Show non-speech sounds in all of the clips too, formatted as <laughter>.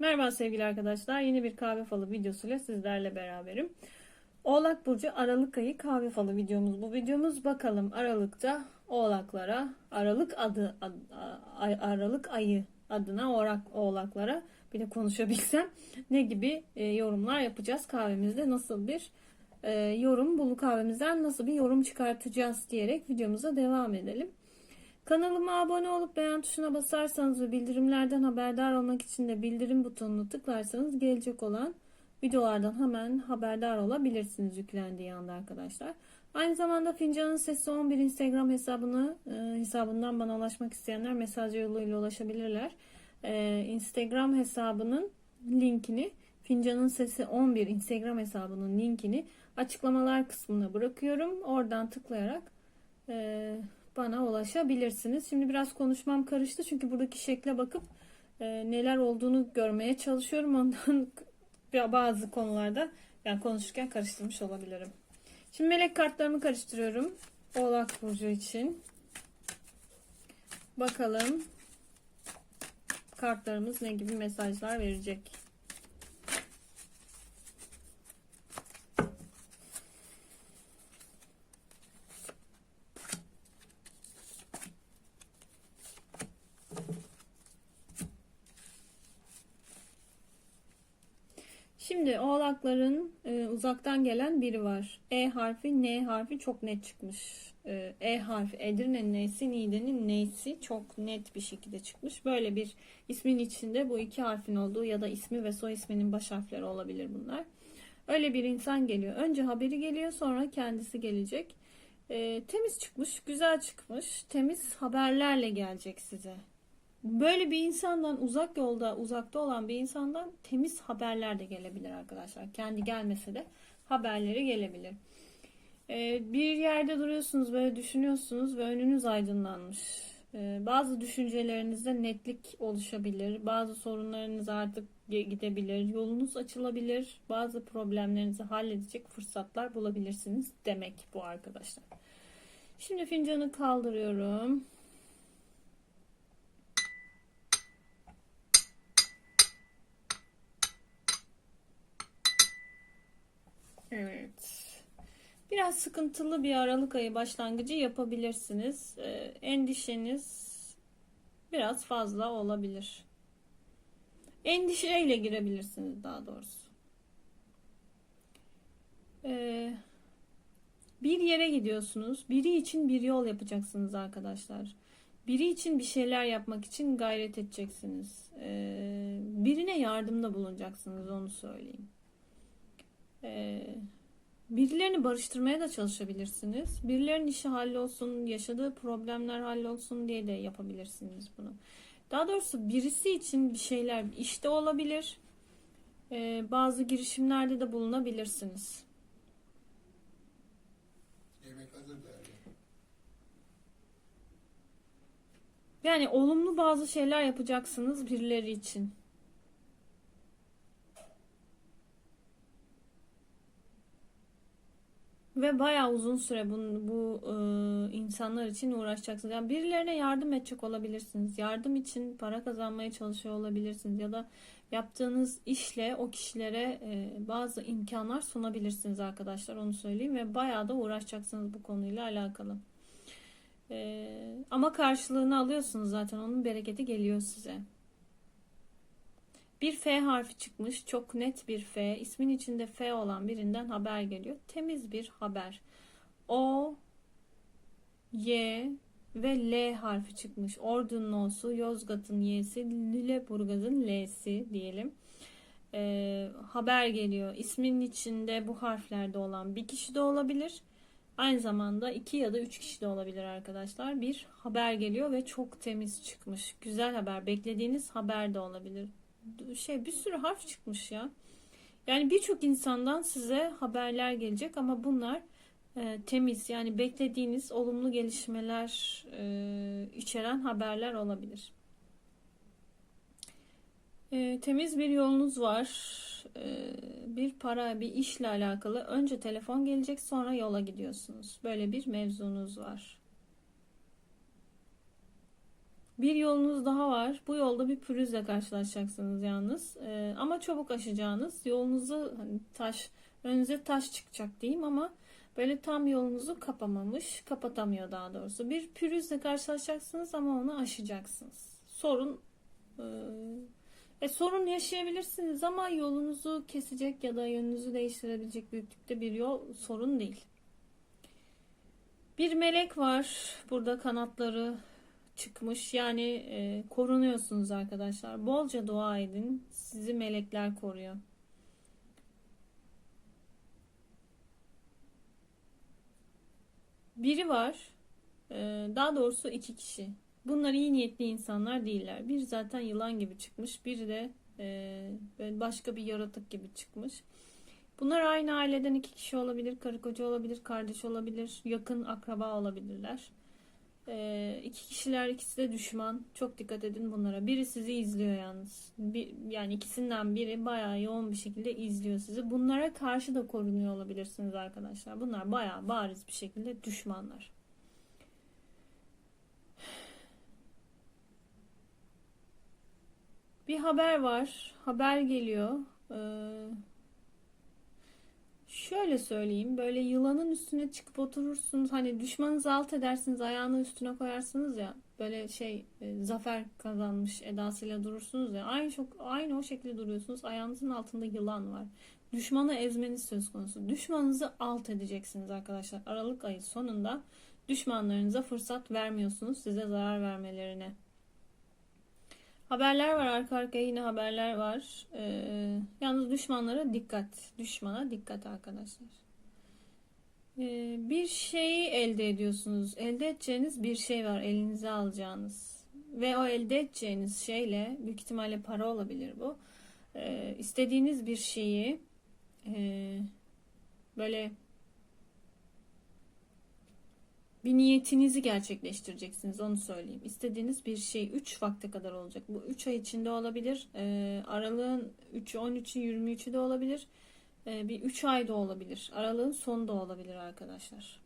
Merhaba sevgili arkadaşlar. Yeni bir kahve falı videosuyla sizlerle beraberim. Oğlak Burcu Aralık ayı kahve falı videomuz. Bu videomuz bakalım Aralık'ta Oğlaklara, Aralık adı, ad- Aralık ayı adına oğlak, Oğlaklara bir de konuşabilsem ne gibi e, yorumlar yapacağız kahvemizde nasıl bir e, yorum bu kahvemizden nasıl bir yorum çıkartacağız diyerek videomuza devam edelim. Kanalıma abone olup beğen tuşuna basarsanız ve bildirimlerden haberdar olmak için de bildirim butonunu tıklarsanız gelecek olan videolardan hemen haberdar olabilirsiniz yüklendiği anda arkadaşlar. Aynı zamanda Fincanın Sesi 11 Instagram hesabını e, hesabından bana ulaşmak isteyenler mesaj yoluyla ulaşabilirler. E, Instagram hesabının linkini Fincanın Sesi 11 Instagram hesabının linkini açıklamalar kısmına bırakıyorum. Oradan tıklayarak e, bana ulaşabilirsiniz. Şimdi biraz konuşmam karıştı çünkü buradaki şekle bakıp e, neler olduğunu görmeye çalışıyorum. Ondan <laughs> bazı konularda yani konuşurken karıştırmış olabilirim. Şimdi melek kartlarımı karıştırıyorum. Oğlak Burcu için. Bakalım kartlarımız ne gibi mesajlar verecek. Şimdi oğlakların e, uzaktan gelen biri var. E harfi, N harfi çok net çıkmış. E, e harfi, Edirne'nin N'si, Niğde'nin N'si çok net bir şekilde çıkmış. Böyle bir ismin içinde bu iki harfin olduğu ya da ismi ve soy isminin baş harfleri olabilir bunlar. Öyle bir insan geliyor. Önce haberi geliyor sonra kendisi gelecek. E, temiz çıkmış, güzel çıkmış. Temiz haberlerle gelecek size. Böyle bir insandan uzak yolda uzakta olan bir insandan temiz haberler de gelebilir arkadaşlar. Kendi gelmese de haberleri gelebilir. Ee, bir yerde duruyorsunuz böyle düşünüyorsunuz ve önünüz aydınlanmış. Ee, bazı düşüncelerinizde netlik oluşabilir. Bazı sorunlarınız artık gidebilir. Yolunuz açılabilir. Bazı problemlerinizi halledecek fırsatlar bulabilirsiniz demek bu arkadaşlar. Şimdi fincanı kaldırıyorum. Evet. Biraz sıkıntılı bir Aralık ayı başlangıcı yapabilirsiniz. Ee, endişeniz biraz fazla olabilir. Endişeyle girebilirsiniz daha doğrusu. Ee, bir yere gidiyorsunuz. Biri için bir yol yapacaksınız arkadaşlar. Biri için bir şeyler yapmak için gayret edeceksiniz. Ee, birine yardımda bulunacaksınız onu söyleyeyim. Ee, birilerini barıştırmaya da çalışabilirsiniz. Birilerinin işi hallolsun, yaşadığı problemler hallolsun diye de yapabilirsiniz bunu. Daha doğrusu birisi için bir şeyler işte olabilir. Ee, bazı girişimlerde de bulunabilirsiniz. Yemek hazır. Yani olumlu bazı şeyler yapacaksınız birileri için. Ve bayağı uzun süre bu, bu e, insanlar için uğraşacaksınız. Yani birilerine yardım edecek olabilirsiniz. Yardım için para kazanmaya çalışıyor olabilirsiniz. Ya da yaptığınız işle o kişilere e, bazı imkanlar sunabilirsiniz arkadaşlar. Onu söyleyeyim. Ve bayağı da uğraşacaksınız bu konuyla alakalı. E, ama karşılığını alıyorsunuz zaten. Onun bereketi geliyor size. Bir F harfi çıkmış. Çok net bir F. İsmin içinde F olan birinden haber geliyor. Temiz bir haber. O, Y ve L harfi çıkmış. Ordu'nun O'su, Yozgat'ın Y'si, Lüleburgaz'ın L'si diyelim. Ee, haber geliyor. İsminin içinde bu harflerde olan bir kişi de olabilir. Aynı zamanda iki ya da üç kişi de olabilir arkadaşlar. Bir haber geliyor ve çok temiz çıkmış. Güzel haber. Beklediğiniz haber de olabilir şey bir sürü harf çıkmış ya. Yani birçok insandan size haberler gelecek ama bunlar e, temiz yani beklediğiniz olumlu gelişmeler e, içeren haberler olabilir. E, temiz bir yolunuz var. E, bir para, bir işle alakalı. Önce telefon gelecek sonra yola gidiyorsunuz. Böyle bir mevzunuz var. Bir yolunuz daha var. Bu yolda bir pürüzle karşılaşacaksınız yalnız. Ee, ama çabuk aşacağınız. Yolunuzu hani taş önünüze taş çıkacak diyeyim ama böyle tam yolunuzu kapamamış, kapatamıyor daha doğrusu. Bir pürüzle karşılaşacaksınız ama onu aşacaksınız. Sorun e, e, sorun yaşayabilirsiniz ama yolunuzu kesecek ya da yönünüzü değiştirebilecek büyüklükte bir yol sorun değil. Bir melek var. Burada kanatları çıkmış. Yani e, korunuyorsunuz arkadaşlar. Bolca dua edin. Sizi melekler koruyor. Biri var. E, daha doğrusu iki kişi. Bunlar iyi niyetli insanlar değiller. Bir zaten yılan gibi çıkmış. Biri de e, başka bir yaratık gibi çıkmış. Bunlar aynı aileden iki kişi olabilir. Karı koca olabilir, kardeş olabilir, yakın akraba olabilirler. Ee, iki kişiler ikisi de düşman. Çok dikkat edin bunlara. Biri sizi izliyor yalnız. Bir, yani ikisinden biri bayağı yoğun bir şekilde izliyor sizi. Bunlara karşı da korunuyor olabilirsiniz arkadaşlar. Bunlar bayağı bariz bir şekilde düşmanlar. Bir haber var. Haber geliyor. Ee, Şöyle söyleyeyim, böyle yılanın üstüne çıkıp oturursunuz, hani düşmanınızı alt edersiniz, ayağını üstüne koyarsınız ya, böyle şey e, zafer kazanmış edasıyla durursunuz ya, aynı çok aynı o şekilde duruyorsunuz, ayağınızın altında yılan var. Düşmanı ezmeniz söz konusu. Düşmanınızı alt edeceksiniz arkadaşlar. Aralık ayı sonunda düşmanlarınıza fırsat vermiyorsunuz size zarar vermelerine. Haberler var arka arkaya yine haberler var. Ee, yalnız düşmanlara dikkat. Düşmana dikkat arkadaşlar. Ee, bir şeyi elde ediyorsunuz. Elde edeceğiniz bir şey var elinize alacağınız. Ve o elde edeceğiniz şeyle büyük ihtimalle para olabilir bu. Ee, istediğiniz bir şeyi e, böyle bir niyetinizi gerçekleştireceksiniz onu söyleyeyim. İstediğiniz bir şey 3 vakte kadar olacak. Bu 3 ay içinde olabilir. E, aralığın 3'ü 13'ü 23'ü de olabilir. E, bir 3 ay da olabilir. Aralığın sonu da olabilir arkadaşlar.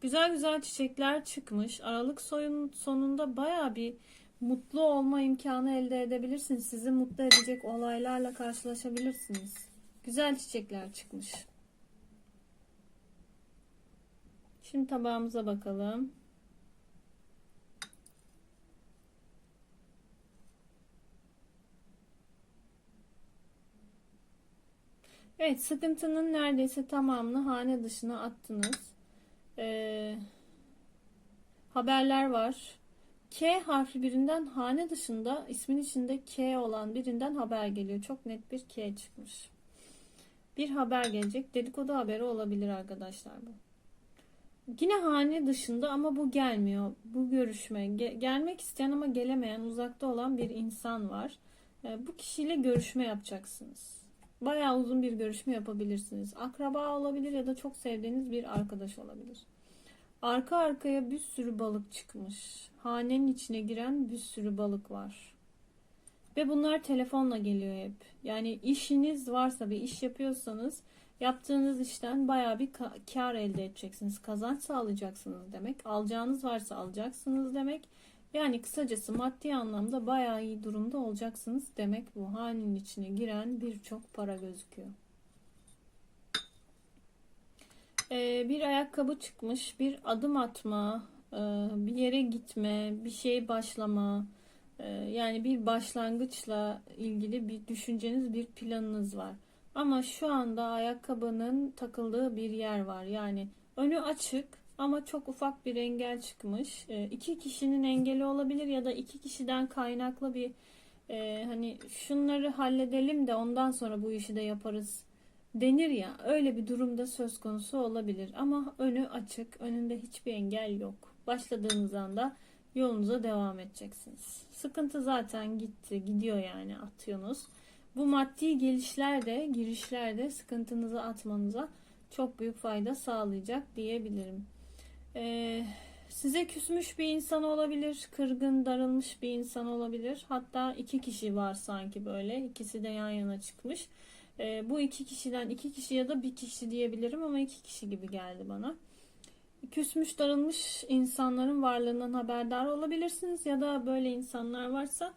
Güzel güzel çiçekler çıkmış. Aralık soyun sonunda baya bir mutlu olma imkanı elde edebilirsiniz. Sizi mutlu edecek olaylarla karşılaşabilirsiniz. Güzel çiçekler çıkmış. Şimdi tabağımıza bakalım. Evet, sıkıntının neredeyse tamamını hane dışına attınız. Ee, haberler var. K harfi birinden hane dışında ismin içinde K olan birinden haber geliyor. Çok net bir K çıkmış. Bir haber gelecek. Dedikodu haberi olabilir arkadaşlar bu. Yine hane dışında ama bu gelmiyor. Bu görüşme ge- gelmek isteyen ama gelemeyen uzakta olan bir insan var. E, bu kişiyle görüşme yapacaksınız. Bayağı uzun bir görüşme yapabilirsiniz. Akraba olabilir ya da çok sevdiğiniz bir arkadaş olabilir. Arka arkaya bir sürü balık çıkmış. Hanenin içine giren bir sürü balık var. Ve bunlar telefonla geliyor hep. Yani işiniz varsa bir iş yapıyorsanız Yaptığınız işten baya bir ka- kar elde edeceksiniz. Kazanç sağlayacaksınız demek. Alacağınız varsa alacaksınız demek. Yani kısacası maddi anlamda baya iyi durumda olacaksınız demek bu. Hanenin içine giren birçok para gözüküyor. Ee, bir ayakkabı çıkmış, bir adım atma, e, bir yere gitme, bir şey başlama, e, yani bir başlangıçla ilgili bir düşünceniz, bir planınız var. Ama şu anda ayakkabının takıldığı bir yer var. Yani önü açık ama çok ufak bir engel çıkmış. E, iki kişinin engeli olabilir ya da iki kişiden kaynaklı bir e, hani şunları halledelim de ondan sonra bu işi de yaparız denir ya öyle bir durumda söz konusu olabilir ama önü açık önünde hiçbir engel yok başladığınız anda yolunuza devam edeceksiniz sıkıntı zaten gitti gidiyor yani atıyorsunuz bu maddi gelişler de girişler de sıkıntınızı atmanıza çok büyük fayda sağlayacak diyebilirim. Ee, size küsmüş bir insan olabilir, kırgın, darılmış bir insan olabilir. Hatta iki kişi var sanki böyle. İkisi de yan yana çıkmış. Ee, bu iki kişiden iki kişi ya da bir kişi diyebilirim ama iki kişi gibi geldi bana. küsmüş darılmış insanların varlığından haberdar olabilirsiniz ya da böyle insanlar varsa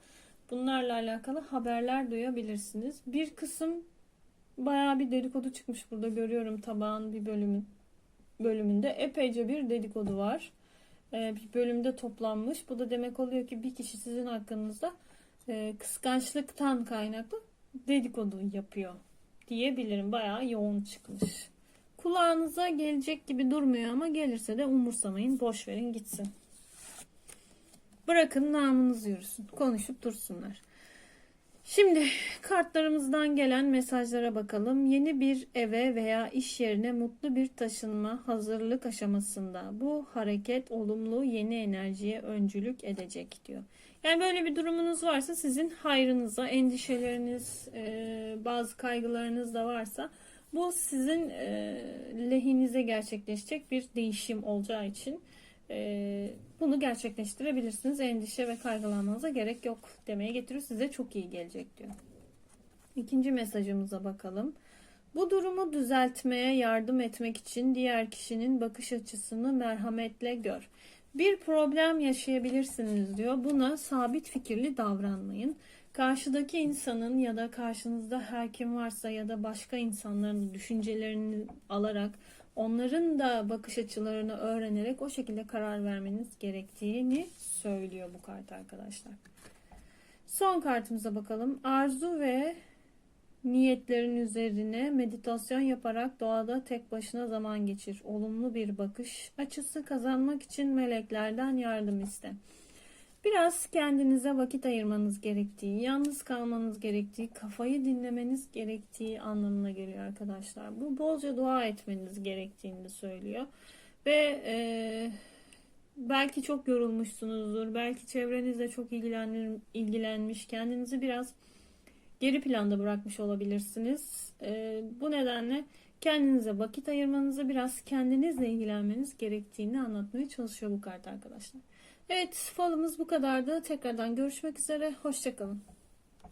bunlarla alakalı haberler duyabilirsiniz. Bir kısım bayağı bir dedikodu çıkmış burada görüyorum tabağın bir bölümü bölümünde epeyce bir dedikodu var. Ee, bir bölümde toplanmış. Bu da demek oluyor ki bir kişi sizin hakkınızda e, kıskançlıktan kaynaklı dedikodu yapıyor diyebilirim. Bayağı yoğun çıkmış. Kulağınıza gelecek gibi durmuyor ama gelirse de umursamayın. Boş verin gitsin. Bırakın namınız yürüsün. Konuşup dursunlar. Şimdi kartlarımızdan gelen mesajlara bakalım. Yeni bir eve veya iş yerine mutlu bir taşınma hazırlık aşamasında. Bu hareket olumlu yeni enerjiye öncülük edecek diyor. Yani böyle bir durumunuz varsa sizin hayrınıza, endişeleriniz, e, bazı kaygılarınız da varsa bu sizin e, lehinize gerçekleşecek bir değişim olacağı için bunu gerçekleştirebilirsiniz. Endişe ve kaygılanmanıza gerek yok demeye getiriyor. Size çok iyi gelecek diyor. İkinci mesajımıza bakalım. Bu durumu düzeltmeye yardım etmek için diğer kişinin bakış açısını merhametle gör. Bir problem yaşayabilirsiniz diyor. Buna sabit fikirli davranmayın. Karşıdaki insanın ya da karşınızda her kim varsa ya da başka insanların düşüncelerini alarak onların da bakış açılarını öğrenerek o şekilde karar vermeniz gerektiğini söylüyor bu kart arkadaşlar. Son kartımıza bakalım. Arzu ve niyetlerin üzerine meditasyon yaparak doğada tek başına zaman geçir. Olumlu bir bakış açısı kazanmak için meleklerden yardım iste. Biraz kendinize vakit ayırmanız gerektiği, yalnız kalmanız gerektiği, kafayı dinlemeniz gerektiği anlamına geliyor arkadaşlar. Bu bolca dua etmeniz gerektiğini söylüyor. Ve e, belki çok yorulmuşsunuzdur, belki çevrenizle çok ilgilenir, ilgilenmiş, kendinizi biraz geri planda bırakmış olabilirsiniz. E, bu nedenle kendinize vakit ayırmanızı, biraz kendinizle ilgilenmeniz gerektiğini anlatmaya çalışıyor bu kart arkadaşlar. Evet falımız bu kadardı. Tekrardan görüşmek üzere. Hoşçakalın.